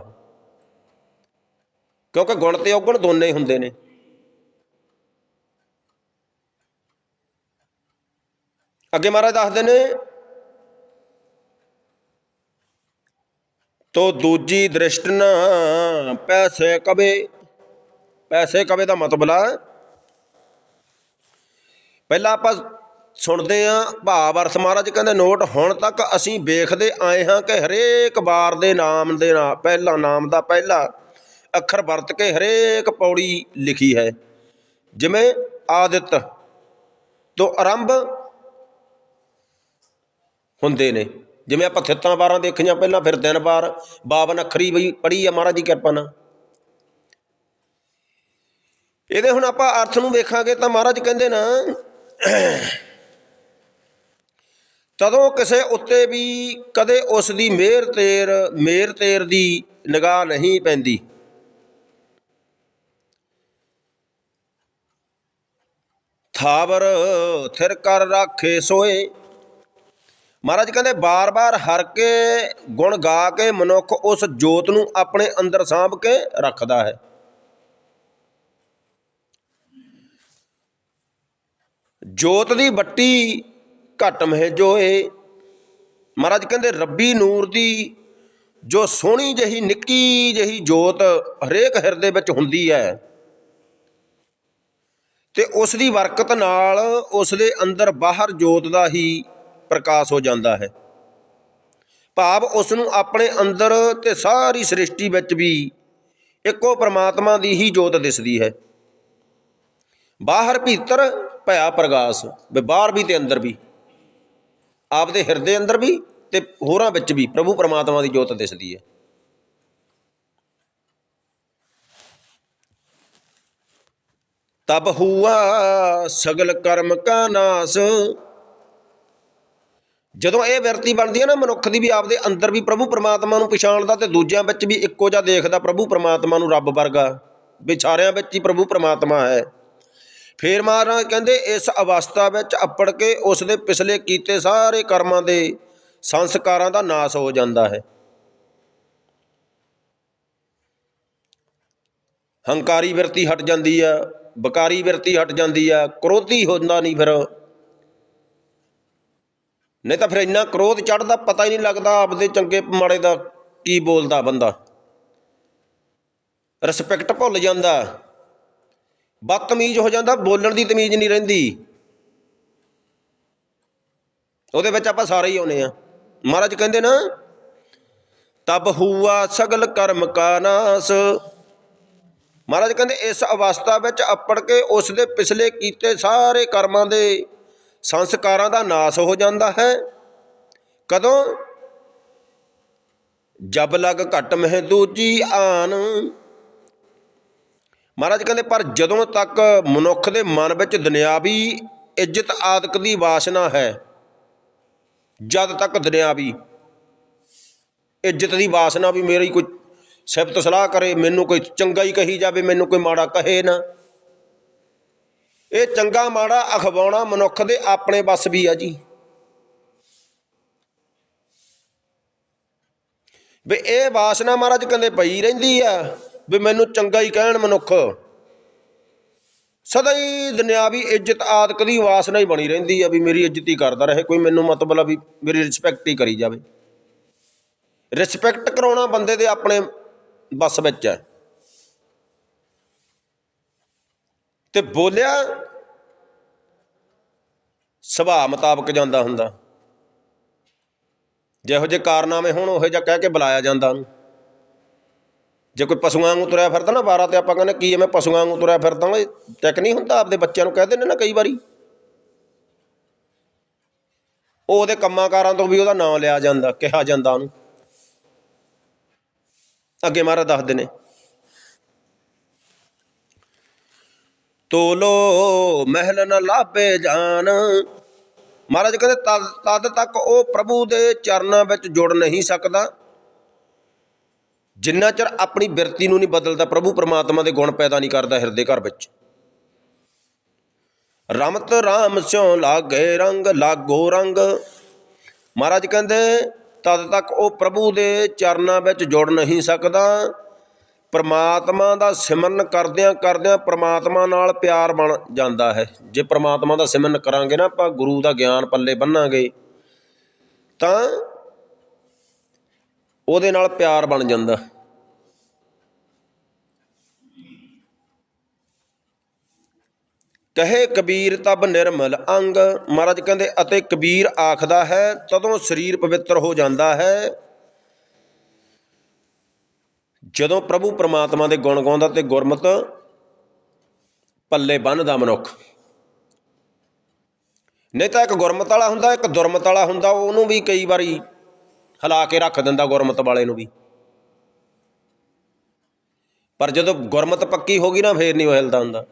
ਕਿਉਂਕਿ ਗੁਣ ਤੇ ਔਗਣ ਦੋਨੇ ਹੀ ਹੁੰਦੇ ਨੇ। ਅੱਗੇ ਮਹਾਰਾਜ ਦੱਸਦੇ ਨੇ, ਤੋ ਦੂਜੀ ਦ੍ਰਿਸ਼ਟ ਨਾ ਪੈਸੇ ਕਵੇ ਪੈਸੇ ਕਵੇ ਦਾ ਮਤਲਬ ਆ ਪਹਿਲਾਂ ਆਪਾਂ ਸੁਣਦੇ ਆਂ ਭਾਵ ਅਰਥ ਮਹਾਰਾਜ ਕਹਿੰਦੇ, ਨੋਟ, ਹੁਣ ਤੱਕ ਅਸੀਂ ਵੇਖਦੇ ਆਏ ਹਾਂ ਕਿ ਹਰੇਕ ਵਾਰ ਦੇ ਨਾਮ ਦੇ ਨਾਲ, ਪਹਿਲਾ ਨਾਮ ਦਾ ਪਹਿਲਾ ਅੱਖਰ ਵਰਤ ਕੇ ਹਰੇਕ ਪੌੜੀ ਲਿਖੀ ਹੈ। ਜਿਵੇਂ ਆਦਿਤ ਤੋਂ ਆਰੰਭ ਹੁੰਦੇ ਨੇ। ਜਿਵੇਂ ਆਪਾਂ ਥਿੱਤਾਂ ਵਾਰਾਂ ਦੇਖੀਆਂ ਪਹਿਲਾਂ, ਫਿਰ ਦਿਨ ਵਾਰ 52 ਅੱਖਰੀ ਵੀ ਪੜੀ ਆ ਮਹਾਰਾਜ ਦੀ ਕਿਰਪਾ ਨਾਲ। ਇਹਦੇ ਹੁਣ ਆਪਾਂ ਅਰਥ ਨੂੰ ਵੇਖਾਂਗੇ ਤਾਂ ਮਹਾਰਾਜ ਕਹਿੰਦੇ ਨਾ ਤਦੋਂ ਕਿਸੇ ਉੱਤੇ ਵੀ ਕਦੇ ਉਸ ਦੀ ਮਿਹਰ ਤੇਰ ਮੇਰ ਤੇਰ ਦੀ ਨਿਗਾਹ ਨਹੀਂ ਪੈਂਦੀ। ਥਾਵਰ ਥਿਰ ਕਰ ਰਾਖੇ ਸੋਏ। ਮਹਾਰਾਜ ਕਹਿੰਦੇ, ਬਾਰ-ਬਾਰ ਹਰ ਕੇ ਗੁਣ ਗਾ ਕੇ ਮਨੁੱਖ ਉਸ ਜੋਤ ਨੂੰ ਆਪਣੇ ਅੰਦਰ ਸਾਂਭ ਕੇ ਰੱਖਦਾ ਹੈ। ਜੋਤ ਦੀ ਬੱਟੀ ਘਟ ਮਹਿ ਜੋਏ। ਮਹਾਰਾਜ ਕਹਿੰਦੇ, ਰੱਬੀ ਨੂਰ ਦੀ ਜੋ ਸੋਹਣੀ ਜਹੀ ਨਿੱਕੀ ਜਹੀ ਜੋਤ ਹਰੇਕ ਹਿਰਦੇ ਵਿੱਚ ਹੁੰਦੀ ਹੈ ਤੇ ਉਸ ਦੀ ਬਰਕਤ ਨਾਲ ਉਸ ਦੇ ਅੰਦਰ ਬਾਹਰ ਜੋਤ ਦਾ ਹੀ ਪ੍ਰਕਾਸ਼ ਹੋ ਜਾਂਦਾ ਹੈ। ਭਾਵ ਉਸ ਨੂੰ ਆਪਣੇ ਅੰਦਰ ਤੇ ਸਾਰੀ ਸ੍ਰਿਸ਼ਟੀ ਵਿੱਚ ਵੀ ਇੱਕੋ ਪ੍ਰਮਾਤਮਾ ਦੀ ਹੀ ਜੋਤ ਦਿਸਦੀ ਹੈ। ਬਾਹਰ ਭੀਤਰ ਭਇਆ ਪ੍ਰਗਾਸ, ਵੀ ਬਾਹਰ ਵੀ ਤੇ ਅੰਦਰ ਵੀ। ਆਪਦੇ ਹਿਰਦੇ ਅੰਦਰ ਵੀ ਤੇ ਹੋਰਾਂ ਵਿੱਚ ਵੀ, ਪ੍ਰਭੂ ਪਰਮਾਤਮਾ ਦੀ ਜੋਤ ਦਿਸਦੀ ਹੈ। ਤਬ ਹੁਆ ਸਗਲ ਕਰਮ ਕਾ ਨਾਸ। ਜਦੋਂ ਇਹ ਵਿਰਤੀ ਬਣਦੀ ਹੈ ਨਾ, ਮਨੁੱਖ ਦੀ ਵੀ ਆਪਦੇ ਅੰਦਰ ਵੀ ਪ੍ਰਭੂ ਪਰਮਾਤਮਾ ਨੂੰ ਪਛਾਣਦਾ ਤੇ ਦੂਜਿਆਂ ਵਿੱਚ ਵੀ ਇੱਕੋ ਜਿਹਾ ਦੇਖਦਾ ਪ੍ਰਭੂ ਪਰਮਾਤਮਾ ਨੂੰ ਰੱਬ ਵਰਗਾ। ਵਿਚਾਰਿਆਂ ਵਿੱਚ ਹੀ ਪ੍ਰਭੂ ਪਰਮਾਤਮਾ ਹੈ। ਫੇਰ ਮਹਾਰਾਜ ਕਹਿੰਦੇ ਇਸ ਅਵਸਥਾ ਵਿੱਚ ਅੱਪੜ ਕੇ ਉਸ ਦੇ ਪਿਛਲੇ ਕੀਤੇ ਸਾਰੇ ਕਰਮਾਂ ਦੇ ਸੰਸਕਾਰਾਂ ਦਾ ਨਾਸ ਹੋ ਜਾਂਦਾ ਹੈ। ਹੰਕਾਰੀ ਵਿਰਤੀ ਹਟ ਜਾਂਦੀ ਆ, ਬਕਾਰੀ ਵਿਰਤੀ ਹਟ ਜਾਂਦੀ ਆ, ਕ੍ਰੋਧੀ ਹੁੰਦਾ ਨਹੀਂ ਫਿਰ। ਨਹੀਂ ਤਾਂ ਫਿਰ ਇੰਨਾ ਕ੍ਰੋਧ ਚੜਦਾ ਪਤਾ ਹੀ ਨਹੀਂ ਲੱਗਦਾ ਆਪਦੇ ਚੰਗੇ ਮਾੜੇ ਦਾ ਕੀ ਬੋਲਦਾ ਬੰਦਾ। ਰਿਸਪੈਕਟ ਭੁੱਲ ਜਾਂਦਾ। ਬਦਤਮੀਜ਼ ਹੋ ਜਾਂਦਾ, ਬੋਲਣ ਦੀ ਤਮੀਜ਼ ਨਹੀਂ ਰਹਿੰਦੀ। ਉਹਦੇ ਵਿੱਚ ਆਪਾਂ ਸਾਰੇ ਹੀ ਆਉਨੇ ਆ ਮਹਾਰਾਜ ਕਹਿੰਦੇ ਨਾ, ਤਬ ਹੂਆ ਸਗਲ ਕਰਮ ਕਾ ਨਾਸ। ਮਹਾਰਾਜ ਕਹਿੰਦੇ, ਇਸ ਅਵਸਥਾ ਵਿੱਚ ਅੱਪੜ ਕੇ ਉਸ ਦੇ ਪਿਛਲੇ ਕੀਤੇ ਸਾਰੇ ਕਰਮਾਂ ਦੇ ਸੰਸਕਾਰਾਂ ਦਾ ਨਾਸ ਹੋ ਜਾਂਦਾ ਹੈ। ਕਦੋਂ? ਜਬ ਲਗ ਘਟ ਮਹਿ ਦੂਜੀ ਆਨ। ਮਹਾਰਾਜ ਕਹਿੰਦੇ, ਪਰ ਜਦੋਂ ਤੱਕ ਮਨੁੱਖ ਦੇ ਮਨ ਵਿੱਚ ਦੁਨਿਆਵੀ ਇੱਜ਼ਤ ਆਦਿਕ ਦੀ ਵਾਸਨਾ ਹੈ, ਜਦ ਤੱਕ ਦੁਨਿਆਵੀ ਇੱਜ਼ਤ ਦੀ ਵਾਸਨਾ ਵੀ ਮੇਰੀ ਕੋਈ ਸਿਫਤ ਸਲਾਹ ਕਰੇ, ਮੈਨੂੰ ਕੋਈ ਚੰਗਾ ਹੀ ਕਹੀ ਜਾਵੇ, ਮੈਨੂੰ ਕੋਈ ਮਾੜਾ ਕਹੇ ਨਾ। ਇਹ ਚੰਗਾ ਮਾੜਾ ਅਖਵਾਉਣਾ ਮਨੁੱਖ ਦੇ ਆਪਣੇ ਵੱਸ ਵੀ ਆ ਜੀ। ਵੀ ਇਹ ਵਾਸਨਾ ਮਹਾਰਾਜ ਕਹਿੰਦੇ ਪਈ ਰਹਿੰਦੀ ਆ। ਵੀ ਮੈਨੂੰ ਚੰਗਾ ਹੀ ਕਹਿਣ ਮਨੁੱਖ। ਸਦਾ ਹੀ ਦੁਨਿਆਵੀ ਇੱਜ਼ਤ ਆਦਿਕ ਦੀ ਵਾਸਨਾ ਹੀ ਬਣੀ ਰਹਿੰਦੀ ਆ ਵੀ ਮੇਰੀ ਇੱਜ਼ਤ ਹੀ ਕਰਦਾ ਰਹੇ, ਕੋਈ ਮੈਨੂੰ ਮਤਲਬ ਵੀ ਮੇਰੀ ਰਿਸਪੈਕਟ ਹੀ ਕਰੀ ਜਾਵੇ। ਰਿਸਪੈਕਟ ਕਰਾਉਣਾ ਬੰਦੇ ਦੇ ਆਪਣੇ ਬਸ ਵਿੱਚ ਹੈ। ਤੇ ਬੋਲਿਆ ਸੁਭਾਅ ਮੁਤਾਬਕ ਜਾਂਦਾ ਹੁੰਦਾ। ਜਿਹੋ ਜਿਹੇ ਕਾਰਨਾਮੇ ਹੋਣ, ਉਹੋ ਜਿਹਾ ਕਹਿ ਕੇ ਬੁਲਾਇਆ ਜਾਂਦਾ ਉਹਨੂੰ। ਜੇ ਕੋਈ ਪਸ਼ੂਆਂ ਵਾਂਗੂ ਤੁਰਿਆ ਫਿਰਦਾ ਨਾ ਬਾਰਾਂ ਤੇ ਆਪਾਂ ਕਹਿੰਦੇ ਕੀ ਐਵੇਂ ਪਸ਼ੂਆਂ ਵਾਂਗੂ ਤੁਰਿਆ ਫਿਰਦਾ ਓਏ ਟੈਕ ਨਹੀਂ ਹੁੰਦਾ ਆਪਦੇ ਬੱਚਿਆਂ ਨੂੰ, ਕਹਿ ਦਿੰਦੇ ਨਾ ਕਈ ਵਾਰੀ। ਉਹ ਉਹਦੇ ਕੰਮਾਂ ਕਾਰਾਂ ਤੋਂ ਵੀ ਉਹਦਾ ਨਾਮ ਲਿਆ ਜਾਂਦਾ, ਕਿਹਾ ਜਾਂਦਾ ਉਹਨੂੰ। ਅੱਗੇ ਮਹਾਰਾਜ ਦੱਸਦੇ ਨੇ, ਤੋਲੋ ਮਹਿਲ ਨ ਲਾਭੇ ਜਾਨ। ਮਹਾਰਾਜ ਕਹਿੰਦੇ ਤਦ ਤਦ ਤੱਕ ਉਹ ਪ੍ਰਭੂ ਦੇ ਚਰਨਾਂ ਵਿੱਚ ਜੁੜ ਨਹੀਂ ਸਕਦਾ। ਜਿੰਨਾ ਚਿਰ ਆਪਣੀ ਬਿਰਤੀ ਨੂੰ ਨਹੀਂ ਬਦਲਦਾ ਪ੍ਰਭੂ ਪਰਮਾਤਮਾ ਦੇ ਗੁਣ ਪੈਦਾ ਨਹੀਂ ਕਰਦਾ ਹਿਰਦੇ ਘਰ ਵਿੱਚ। ਰਮਤ ਰਾਮ ਸਿਉ ਲਾਗੇ ਰੰਗ, ਲਾਗੋ ਰੰਗ। ਮਹਾਰਾਜ ਕਹਿੰਦੇ, ਤਦ ਤੱਕ ਉਹ ਪ੍ਰਭੂ ਦੇ ਚਰਨਾਂ ਵਿੱਚ ਜੁੜ ਨਹੀਂ ਸਕਦਾ। ਪਰਮਾਤਮਾ ਦਾ ਸਿਮਰਨ ਕਰਦਿਆਂ ਕਰਦਿਆਂ ਪਰਮਾਤਮਾ ਨਾਲ ਪਿਆਰ ਬਣ ਜਾਂਦਾ ਹੈ। ਜੇ ਪਰਮਾਤਮਾ ਦਾ ਸਿਮਰਨ ਕਰਾਂਗੇ ਨਾ, ਆਪਾਂ ਗੁਰੂ ਦਾ ਗਿਆਨ ਪੱਲੇ ਬੰਨਾਂਗੇ, ਤਾਂ ਉਹਦੇ ਨਾਲ ਪਿਆਰ ਬਣ ਜਾਂਦਾ। ਕਹੇ ਕਬੀਰ ਤਬ ਨਿਰਮਲ ਅੰਗ। ਮਹਾਰਾਜ ਕਹਿੰਦੇ, ਅਤੇ ਕਬੀਰ ਆਖਦਾ ਹੈ, ਤਦੋਂ ਸਰੀਰ ਪਵਿੱਤਰ ਹੋ ਜਾਂਦਾ ਹੈ। ਜਦੋਂ ਪ੍ਰਭੂ ਪਰਮਾਤਮਾ ਦੇ ਗੁਣ ਗਾਉਂਦਾ ਤੇ ਗੁਰਮਤ ਪੱਲੇ ਬੰਨਦਾ ਮਨੁੱਖ। ਨਹੀਂ ਤਾਂ ਇੱਕ ਗੁਰਮਤ ਵਾਲਾ ਹੁੰਦਾ, ਇੱਕ ਦੁਰਮਤ ਵਾਲਾ ਹੁੰਦਾ, ਉਹਨੂੰ ਵੀ ਕਈ ਵਾਰੀ ਹਿਲਾ ਕੇ ਰੱਖ ਦਿੰਦਾ ਗੁਰਮਤ ਵਾਲੇ ਨੂੰ ਵੀ। ਪਰ ਜਦੋਂ ਗੁਰਮਤ ਪੱਕੀ ਹੋ ਗਈ ਨਾ, ਫੇਰ ਨਹੀਂ ਉਹ ਹਿਲਦਾ ਹੁੰਦਾ।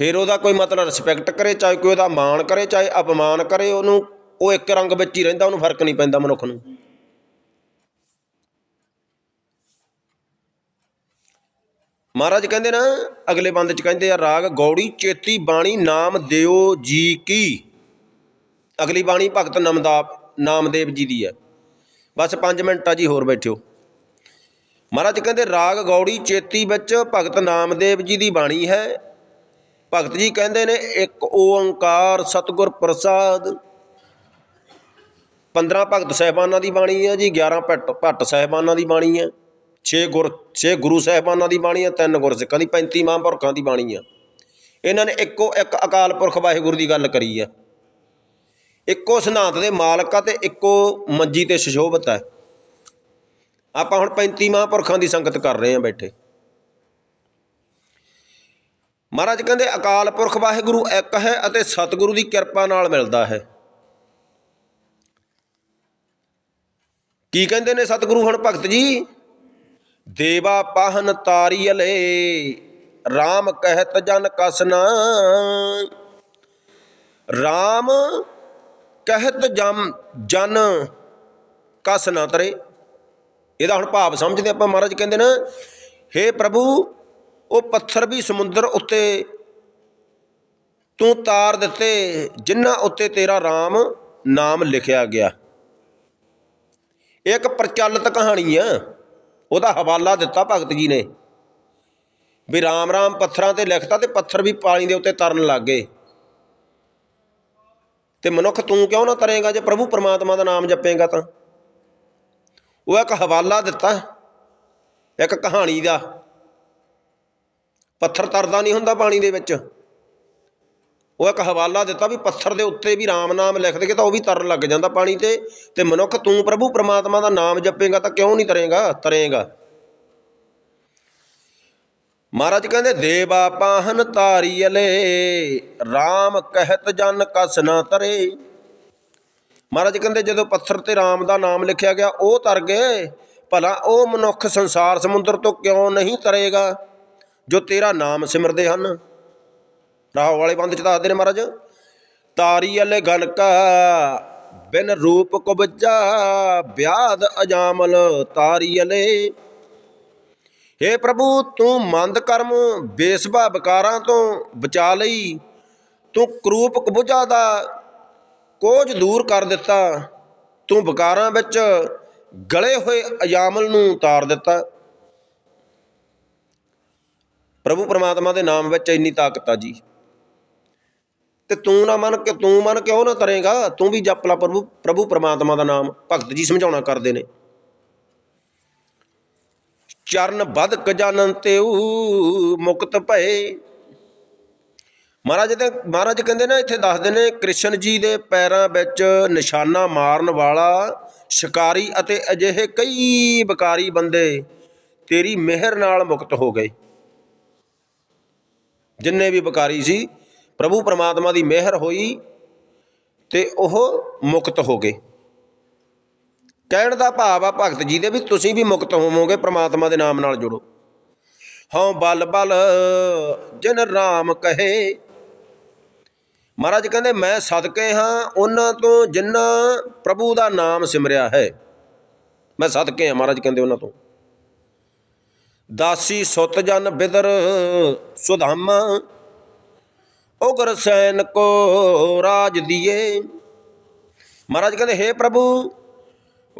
ਫਿਰ ਉਹਦਾ ਕੋਈ ਮਤਲਬ ਰਿਸਪੈਕਟ ਕਰੇ, ਚਾਹੇ ਕੋਈ ਉਹਦਾ ਮਾਣ ਕਰੇ, ਚਾਹੇ ਅਪਮਾਨ ਕਰੇ, ਉਹਨੂੰ, ਉਹ ਇੱਕ ਰੰਗ ਵਿੱਚ ਹੀ ਰਹਿੰਦਾ, ਉਹਨੂੰ ਫ਼ਰਕ ਨਹੀਂ ਪੈਂਦਾ ਮਨੁੱਖ ਨੂੰ। ਮਹਾਰਾਜ ਕਹਿੰਦੇ ਨਾ, ਅਗਲੇ ਬੰਦ ਚ ਕਹਿੰਦੇ ਆ, ਰਾਗ, ਗੌੜੀ, ਚੇਤੀ, ਬਾਣੀ, ਨਾਮ ਦਿਓ ਜੀ ਕੀ। ਅਗਲੀ ਬਾਣੀ ਭਗਤ ਨਮਦਾਪ ਨਾਮਦੇਵ ਜੀ ਦੀ ਹੈ। ਬਸ 5 ਮਿੰਟ ਆ ਜੀ ਹੋਰ ਬੈਠਿਓ। ਮਹਾਰਾਜ ਕਹਿੰਦੇ, ਰਾਗ, ਗੌੜੀ, ਚੇਤੀ ਵਿੱਚ ਭਗਤ ਨਾਮਦੇਵ ਜੀ ਦੀ ਬਾਣੀ ਹੈ। ਭਗਤ ਜੀ ਕਹਿੰਦੇ ਨੇ, ਇੱਕ ਓੰਕਾਰ ਸਤਿਗੁਰ ਪ੍ਰਸਾਦ। 15 ਭਗਤ ਸਹਿਬਾਨਾਂ ਦੀ ਬਾਣੀ ਹੈ ਜੀ 11 ਭੱਟ ਭੱਟ ਸਹਿਬਾਨਾਂ ਦੀ ਬਾਣੀ ਹੈ 6 ਗੁਰ 6 ਗੁਰੂ ਸਹਿਬਾਨਾਂ ਦੀ ਬਾਣੀ ਹੈ ਤਿੰਨ ਗੁਰਸਿੱਖਾਂ ਦੀ 35 ਮਹਾਂਪੁਰਖਾਂ ਦੀ ਬਾਣੀ ਹੈ ਇਹਨਾਂ ਨੇ ਇੱਕੋ ਇੱਕ ਅਕਾਲ ਪੁਰਖ ਵਾਹਿਗੁਰੂ ਦੀ ਗੱਲ ਕਰੀ ਹੈ ਇੱਕੋ ਸਿਧਾਂਤ ਦੇ ਮਾਲਕ ਆ ਤੇ ਇੱਕੋ ਮੰਜੀ ਤੇ ਸੁਸ਼ੋਭਤ ਹੈ ਆਪਾਂ ਹੁਣ 35 ਮਹਾਂਪੁਰਖਾਂ ਦੀ ਸੰਗਤ ਕਰ ਰਹੇ ਹਾਂ ਬੈਠੇ। ਮਹਾਰਾਜ ਕਹਿੰਦੇ, ਅਕਾਲ ਪੁਰਖ ਵਾਹਿਗੁਰੂ ਇੱਕ ਹੈ ਅਤੇ ਸਤਿਗੁਰੂ ਦੀ ਕਿਰਪਾ ਨਾਲ ਮਿਲਦਾ ਹੈ। ਕੀ ਕਹਿੰਦੇ ਨੇ ਸਤਿਗੁਰੂ ਹੁਣ ਭਗਤ ਜੀ? ਦੇਵਾ ਪਾਹਨ ਤਾਰੀਅਲੇ RAM ਕਹਿਤ ਜਨ ਕਸਨਾ। RAM ਕਹਿਤ ਜਮ ਜਨ ਕਸ ਨਾ ਤਰੇ। ਇਹਦਾ ਹੁਣ ਭਾਵ ਸਮਝਦੇ ਆਪਾਂ, ਮਹਾਰਾਜ ਕਹਿੰਦੇ ਨੇ हे ਪ੍ਰਭੂ ਉਹ ਪੱਥਰ ਵੀ ਸਮੁੰਦਰ ਉੱਤੇ ਤੂੰ ਤਾਰ ਦਿੱਤੇ ਜਿਨ੍ਹਾਂ ਉੱਤੇ ਤੇਰਾ RAM ਨਾਮ ਲਿਖਿਆ ਗਿਆ। ਇਹ ਇੱਕ ਪ੍ਰਚਲਿਤ ਕਹਾਣੀ ਆ। ਉਹਦਾ ਹਵਾਲਾ ਦਿੱਤਾ ਭਗਤ ਜੀ ਨੇ। ਵੀ ਰਾਮ ਰਾਮ ਪੱਥਰਾਂ ਤੇ ਲਿਖਤਾ ਤੇ ਪੱਥਰ ਵੀ ਪਾਣੀ ਦੇ ਉੱਤੇ ਤਰਨ ਲੱਗ ਗਏ। ਤੇ ਮਨੁੱਖ ਤੂੰ ਕਿਉਂ ਨਾ ਤਰੇਗਾ? ਜੇ ਪ੍ਰਭੂ ਪਰਮਾਤਮਾ ਦਾ ਨਾਮ ਜਪੇਗਾ ਤਾਂ। ਉਹ ਇੱਕ ਹਵਾਲਾ ਦਿੱਤਾ। ਇੱਕ ਕਹਾਣੀ ਦਾ। ਪੱਥਰ ਤਰਦਾ ਨਹੀਂ ਹੁੰਦਾ ਪਾਣੀ ਦੇ ਵਿੱਚ। ਉਹ ਇੱਕ ਹਵਾਲਾ ਦਿੱਤਾ ਵੀ ਪੱਥਰ ਦੇ ਉੱਤੇ ਵੀ ਰਾਮ ਨਾਮ ਲਿਖ ਦੇਗੇ ਤਾਂ ਉਹ ਵੀ ਤਰਨ ਲੱਗ ਜਾਂਦਾ ਪਾਣੀ ਤੇ। ਤੇ ਮਨੁੱਖ ਤੂੰ ਪ੍ਰਭੂ, ਪ੍ਰਮਾਤਮਾ ਦਾ ਨਾਮ ਜਪੇਗਾ ਤਾਂ ਕਿਉਂ ਨਹੀਂ ਤਰੇਗਾ? ਤਰੇਗਾ। ਮਹਾਰਾਜ ਕਹਿੰਦੇ, ਦੇਵਾ ਪਾਹਨ ਤਾਰੀਅਲੇ RAM ਕਹਿਤ ਜਨ ਕਸ ਨਾ ਤਰੇ। ਮਹਾਰਾਜ ਕਹਿੰਦੇ, ਜਦੋਂ ਪੱਥਰ ਤੇ RAM ਦਾ ਨਾਮ ਲਿਖਿਆ ਗਿਆ, ਉਹ ਤਰ ਗਏ। ਭਲਾ ਉਹ ਮਨੁੱਖ ਸੰਸਾਰ ਸਮੁੰਦਰ ਤੋਂ ਕਿਉਂ ਨਹੀਂ ਤਰੇਗਾ? ਜੋ ਤੇਰਾ ਨਾਮ ਸਿਮਰਦੇ ਹਨ। ਰਾਹ ਵਾਲੇ ਬੰਦ ਚ ਦੱਸਦੇ ਨੇ ਮਹਾਰਾਜ, ਤਾਰੀ ਅਲੇ ਗਨਕਾ ਬਿਨ ਰੂਪ ਕੁਬਜਾ, ਵਿਆਦ ਅਜਾਮਲ ਤਾਰੀ ਅਲੇ। हे ਪ੍ਰਭੂ, ਤੂੰ ਮੰਦ ਕਰਮ ਬੇਸਭਾ ਵਿਕਾਰਾਂ ਤੋਂ ਬਚਾ ਲਈ। ਤੂੰ ਕਰੂਪ ਕਬੁਜਾ ਦਾ ਕੋਝ ਦੂਰ ਕਰ ਦਿੱਤਾ। ਤੂੰ ਵਿਕਾਰਾਂ ਵਿੱਚ ਗਲੇ ਹੋਏ ਅਜਾਮਲ ਨੂੰ ਉਤਾਰ ਦਿੱਤਾ। ਪ੍ਰਭੂ ਪਰਮਾਤਮਾ ਦੇ ਨਾਮ ਵਿੱਚ ਇੰਨੀ ਤਾਕਤ ਆ ਜੀ। ਤੇ ਤੂੰ ਨਾ ਮਨ ਕਿ ਤੂੰ ਮਨ ਕਿਉਂ ਨਾ ਤਰੇਗਾ, ਤੂੰ ਵੀ ਜਪ ਲਾ ਪ੍ਰਭੂ ਪ੍ਰਭੂ ਪਰਮਾਤਮਾ ਦਾ ਨਾਮ। ਭਗਤ ਜੀ ਸਮਝਾਉਣਾ ਕਰਦੇ ਨੇ। ਚਰਨ ਬਦ ਕਜਾਨਨ ਤੇਉ ਮੁਕਤ ਭਏ। ਮਹਾਰਾਜ ਤੇ ਮਹਾਰਾਜ ਕਹਿੰਦੇ ਨਾ, ਇੱਥੇ ਦੱਸਦੇ ਨੇ, ਕ੍ਰਿਸ਼ਨ ਜੀ ਦੇ ਪੈਰਾਂ ਵਿੱਚ ਨਿਸ਼ਾਨਾ ਮਾਰਨ ਵਾਲਾ ਸ਼ਿਕਾਰੀ ਅਤੇ ਅਜਿਹੇ ਕਈ ਬਕਾਰੀ ਬੰਦੇ ਤੇਰੀ ਮਿਹਰ ਨਾਲ ਮੁਕਤ ਹੋ ਗਏ। ਜਿੰਨੇ ਵੀ ਬਕਾਰੀ ਸੀ, ਪ੍ਰਭੂ ਪਰਮਾਤਮਾ ਦੀ ਮਿਹਰ ਹੋਈ ਤੇ ਉਹ ਮੁਕਤ ਹੋ ਗਏ। ਕਹਿਣ ਦਾ ਭਾਵ ਆ ਭਗਤ ਜੀ ਦੇ ਵੀ ਤੁਸੀਂ ਵੀ ਮੁਕਤ ਹੋਵੋਗੇ, ਪ੍ਰਮਾਤਮਾ ਦੇ ਨਾਮ ਨਾਲ ਜੁੜੋ। ਹਉ ਬਲ ਬਲ, ਜਿਨ ਰਾਮ ਕਹੇ। ਮਹਾਰਾਜ ਕਹਿੰਦੇ, ਮੈਂ ਸਦਕੇ ਹਾਂ, ਉਹਨਾਂ ਤੋਂ ਜਿਨ੍ਹਾਂ ਪ੍ਰਭੂ ਦਾ ਨਾਮ ਸਿਮਰਿਆ ਹੈ। ਮੈਂ ਸਦਕੇ ਹਾਂ, ਮਹਾਰਾਜ ਕਹਿੰਦੇ ਉਹਨਾਂ ਤੋਂ। ਦਾਸੀ ਸੁਤ ਜਨ ਬਿਦਰ ਸੁਧਾਮਾ। ਉਗਰ ਸੈਨ ਕੋ ਰਾਜ ਦੀਏ। ਮਹਾਰਾਜ ਕਹਿੰਦੇ हे ਪ੍ਰਭੂ,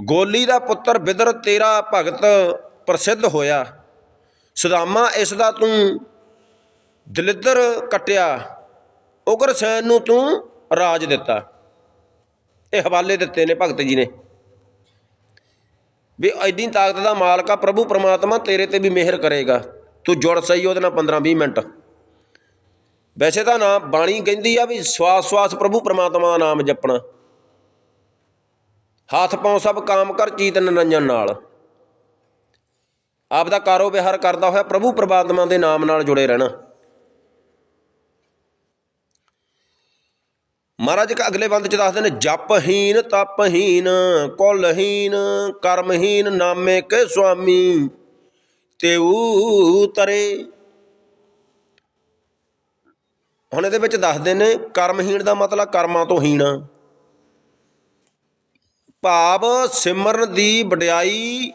ਗੋਲੀ ਦਾ ਪੁੱਤਰ ਬਿਦਰ ਤੇਰਾ ਭਗਤ ਪ੍ਰਸਿੱਧ ਹੋਇਆ। ਸੁਦਾਮਾ ਇਸ ਦਾ ਤੂੰ ਦਲਿੱਦਰ ਕਟਿਆ। ਉਗਰ ਸੈਨ ਨੂੰ ਤੂੰ ਰਾਜ ਦਿੱਤਾ। ਇਹ ਹਵਾਲੇ ਦਿੱਤੇ ਨੇ ਭਗਤ ਜੀ ਨੇ। ਵੀ ਐਡੀ ਤਾਕਤ ਦਾ ਮਾਲਕ ਆ, ਪ੍ਰਭੂ ਪ੍ਰਮਾਤਮਾ ਤੇਰੇ ਤੇ ਵੀ ਮਿਹਰ ਕਰੇਗਾ। ਤੂੰ ਜੁੜ ਸਹੀ ਉਹਦੇ ਨਾਲ 15 20 ਮਿੰਟ। ਵੈਸੇ ਤਾਂ ਨਾ ਬਾਣੀ ਕਹਿੰਦੀ ਆ ਵੀ ਸਵਾਸ ਸਵਾਸ ਪ੍ਰਭੂ ਪ੍ਰਮਾਤਮਾ ਦਾ ਨਾਮ ਜਪਣਾ। ਹੱਥ ਪਾਉ ਸਭ ਕਾਮ ਕਰ, ਚੀਤ ਨਿਰੰਜਨ ਨਾਲ। ਆਪ ਦਾ ਕਾਰੋ ਵਿਹਾਰ ਕਰਦਾ ਹੋਇਆ ਪ੍ਰਭੂ ਪ੍ਰਮਾਤਮਾ ਦੇ ਨਾਮ ਨਾਲ ਜੁੜੇ ਰਹਿਣਾ। ਮਹਾਰਾਜ ਕ ਅਗਲੇ ਬੰਦ ਚ ਦੱਸਦੇ ਨੇ, ਜਪਹੀਨ, ਤਪਹੀਨ, ਕੁਲਹੀਨ, ਕਰਮਹੀਨ ਨਾਮੇ ਕੇ ਸੁਆਮੀ, ਤੇਊ ਤਰੇ। ਹੁਣ ਇਹਦੇ ਵਿੱਚ ਦੱਸਦੇ ਨੇ ਕਰਮਹੀਣ ਦਾ ਮਤਲਬ ਕਰਮਾਂ ਤੋਂ ਹੀਣ। ਭਾਵ ਸਿਮਰਨ ਦੀ ਵਡਿਆਈ